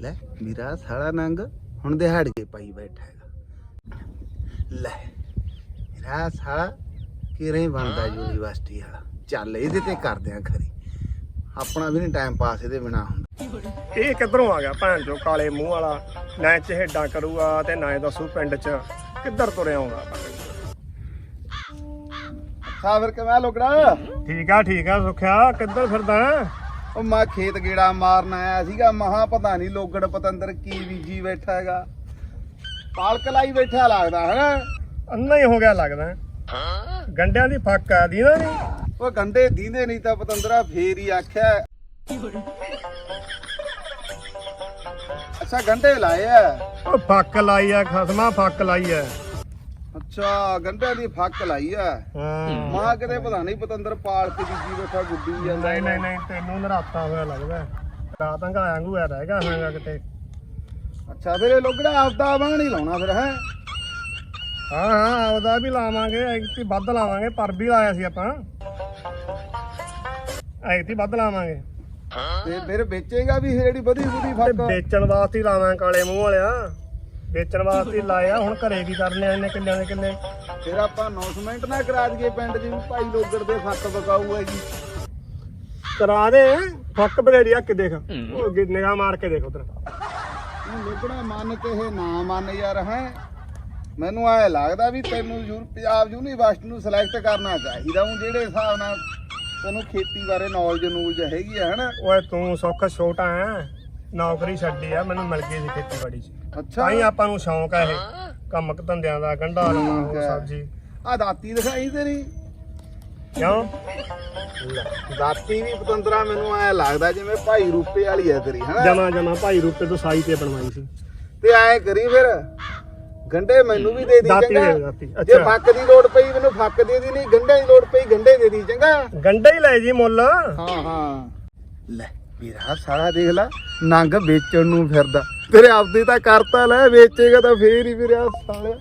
ਮੇਰਾ ਸਾਲਾ ਨੰਗ ਹੁਣ ਦਿਹਾੜ ਕੇ ਪਾਈ ਬੈਠਾ ਹੈਗਾ। ਲੈ ਮੇਰਾ ਸਾਲਾ ਕਿਵੇਂ ਬਣਦਾ ਯੂਨੀਵਰਸਿਟੀ ਵਾਲਾ? ਚੱਲ ਇਹਦੇ ਤੇ ਕਰਦੇ ਆ ਖਰੀ। ਆਪਣਾ ਵੀ ਨਹੀਂ ਟਾਈਮ ਪਾਸ ਇਹਦੇ ਬਿਨਾ ਹੁੰਦਾ। ਇਹ ਕਿੱਧਰੋਂ ਆ ਗਿਆ ਭੈਣ ਚੋ ਕਾਲੇ ਮੂੰਹ ਵਾਲਾ? ਨਾ ਇਹ ਚਿਹੜਾ ਕਰੂਗਾ ਤੇ ਨਾ ਇਹ ਦੱਸੂ ਪਿੰਡ 'ਚ ਕਿੱਧਰ ਤੁਰਿਆ ਆਉਂਦਾ ਸਾਵਰ ਕਿਵੇਂ ਲੋਕੜਾ ਠੀਕ ਆ ਠੀਕ ਆ ਸੁਖਿਆ। ਕਿੱਧਰ ਫਿਰਦਾ? ਉਹ ਮੈਂ ਖੇਤ ਗੇੜਾ ਮਾਰਨ ਆਇਆ ਸੀਗਾ ਮਹਾ ਪਤਾ ਨਹੀਂ ਲੋਗੜ ਪਤੰਦਰ ਕੀ ਬੀਜੀ ਬੈਠਾ ਹੈਗਾ। ਪਾਲਕ ਲਾਈ ਬੈਠਾ ਲੱਗਦਾ ਹੈ ਅੰਨਾ ਹੀ ਹੋ ਗਿਆ ਲੱਗਦਾ। ਗੰਡਿਆਂ ਦੀ ਫੱਕ ਆ ਦੀ ਨਾ। ਨੀ ਉਹ ਗੰਡੇ ਦੀਂਦੇ ਨਹੀਂ ਤਾਂ ਪਤੰਦਰਾ ਫੇਰ ਹੀ ਆਖਿਆ। ਅੱਛਾ ਗੰਡੇ ਲਾਏ ਆ। ਉਹ ਫੱਕ ਲਾਈ ਆ ਖਸਮਾ ਫੱਕ ਲਾਈ ਆ। ਅੱਛਾ ਗੰਡੇ ਦੀ ਫੱਕ ਲਾਈ ਆ। ਹਾਂ। ਮਹਾ ਕਿਤੇ ਪਤਾ ਨਹੀਂ ਪਤੰਦਰ ਪਾਲ ਕੇ ਬੀਜੀ ਬੈਠਾ ਗੁੱਡੀ ਜਾਂਦਾ ਨਹੀਂ ਨਹੀਂ ਨਹੀਂ ਤੈਨੂੰ ਨਰਾਤਾ ਹੋਇਆ ਲੱਗਦਾ ਰਾਤ ਹੰਗਾਇਆ ਹੰਗੂਆ ਰਹਿ ਗਿਆ ਹੋਏਗਾ ਕਿਤੇ। ਅੱਛਾ ਫਿਰ ਇਹ ਲੋਗੜਾ ਆਪਦਾ ਬਾਣ ਨਹੀਂ ਲਾਉਣਾ ਫਿਰ ਹੈ? ਹਾਂ ਹਾਂ ਉਹਦਾ ਵੀ ਲਾਵਾਂਗੇ ਐਕਤੀ ਵੱਧ ਲਾਵਾਂਗੇ ਪਰ ਵੀ ਲਾਇਆ ਸੀ ਆਪਾਂ। ਐਕਤੀ ਵੱਧ ਲਾਵਾਂਗੇ। ਤੇ ਫਿਰ ਵੇਚੇਗਾ ਵੀ ਜਿਹੜੀ ਵਧੀ ਵਧੀ ਫੱਕ ਵੇਚਣ ਵਾਸਤੇ ਲਾਵਾਂ ਕਾਲੇ ਮੂੰਹ ਵਾਲਿਆ। ਵੇਚਣ ਵਾਸਤੇ ਹੀ ਲਾਇਆ ਹੁਣ ਘਰੇ ਕੀ ਕਰਨੇ ਆ ਇਹਨੇ ਕਿੱਲਿਆਂ ਦੇ ਕਿੱਲੇ ਫਿਰ ਆਪਾਂ ਅਨਾਉਂਸਮੈਂਟ ਨਾ ਕਰਾ ਦਈਏ ਪਿੰਡ ਵੀ ਭਾਈ ਲੋਗੜ ਦੇ ਫੱਕ ਬਕਾਊ ਹੈਗੀ ਕਰਾ ਦੇ ਫੱਕ ਬਲੇਰੀ ਆ ਕੇ ਦੇਖ। ਉਹ ਨਿਗਾਹ ਮਾਰ ਕੇ ਦੇਖ ਉਧਰ। ਲੋਗੜਾ ਮੰਨ ਤੇ ਇਹ ਨਾ ਮੰਨ ਯਾਰ ਹੈ। ਮੈਨੂੰ ਐ ਲੱਗਦਾ ਵੀ ਤੈਨੂੰ ਯੂ ਪੰਜਾਬ ਯੂਨੀਵਰਸਿਟੀ ਨੂੰ ਸਿਲੈਕਟ ਕਰਨਾ ਚਾਹੀਦਾ। ਉਹ ਜਿਹੜੇ ਹਿਸਾਬ ਨਾਲ ਤੈਨੂੰ ਖੇਤੀ ਬਾਰੇ ਨੌਲੇਜ ਨੂਲਜ ਹੈਗੀ ਆ ਹਨਾ? ਓਏ ਤੂੰ ਸੁੱਖ ਛੋਟਾ ਹੈ। ਨੌਕਰੀ ਛੱਡੀ ਆ ਮੈਨੂੰ ਮਿਲ ਗਈ ਸੀ ਖੇਤੀਬਾੜੀ 'ਚ। ਅੱਛਾ। ਤਾਂ ਹੀ ਆਪਾਂ ਨੂੰ ਸ਼ੌਂਕ ਆ ਇਹ। ਕੰਮ ਧੰਦਿਆਂ ਦਾ ਗੰਢਾ ਲਾਉਣਾ ਹੋਰ ਠੀਕ ਹੈ। ਸਬਜ਼ੀ। ਆ ਦਾਤੀ ਦਿਖਾਈ ਤੇਰੀ। ਕਿਉਂ? ਦਾਤੀ ਵੀ ਪਤੰਦਰਾ ਮੈਨੂੰ ਐ ਲੱਗਦਾ ਜਿਵੇਂ ਭਾਈ ਰੂਪੇ ਵਾਲੀ ਐ ਤੇਰੀ ਹਨਾ? ਜਮਾ ਜਮਾ ਭਾਈ ਰੂਪੇ ਤੋਂ ਸਾਈ ਤੇ ਬਣਵਾਈ ਸੀ। ਤੇ ਐ ਕਰੀ ਫਿਰ। ਗੰਡੇ ਮੈਨੂੰ ਵੀ ਦੇ ਦੀ ਦਾਤੀ ਚੰਗਾ। ਦੇ ਦਾਤੀ। ਜੇ ਅੱਛਾ। ਫੱਕ ਦੀ ਲੋੜ ਪਈ ਮੈਨੂੰ ਫੱਕ ਦੇ ਦੀ ਨਹੀਂ ਗੰਡੇ ਦੀ ਲੋੜ ਪਈ ਗੰਡੇ ਦੇ ਦੀ ਚੰਗਾ। ਗੰਡੇ ਹੀ ਲੈ ਜੀ ਮੁੱਲ। ਹਾਂ ਹਾਂ। ਲੈ। ਮੇਰਾ ਸਾਰਾ ਦੇਖ ਲੈ, ਨੰਗ ਵੇਚਣ ਨੂੰ ਫਿਰਦਾ। ਤੇਰੇ ਆਪਦੇ ਤਾਂ ਕਰਤਾ ਲੈ, ਵੇਚੇਗਾ ਤਾਂ ਫੇਰ ਹੀ ਵੀਰੇ ਸਾਲਿਆ।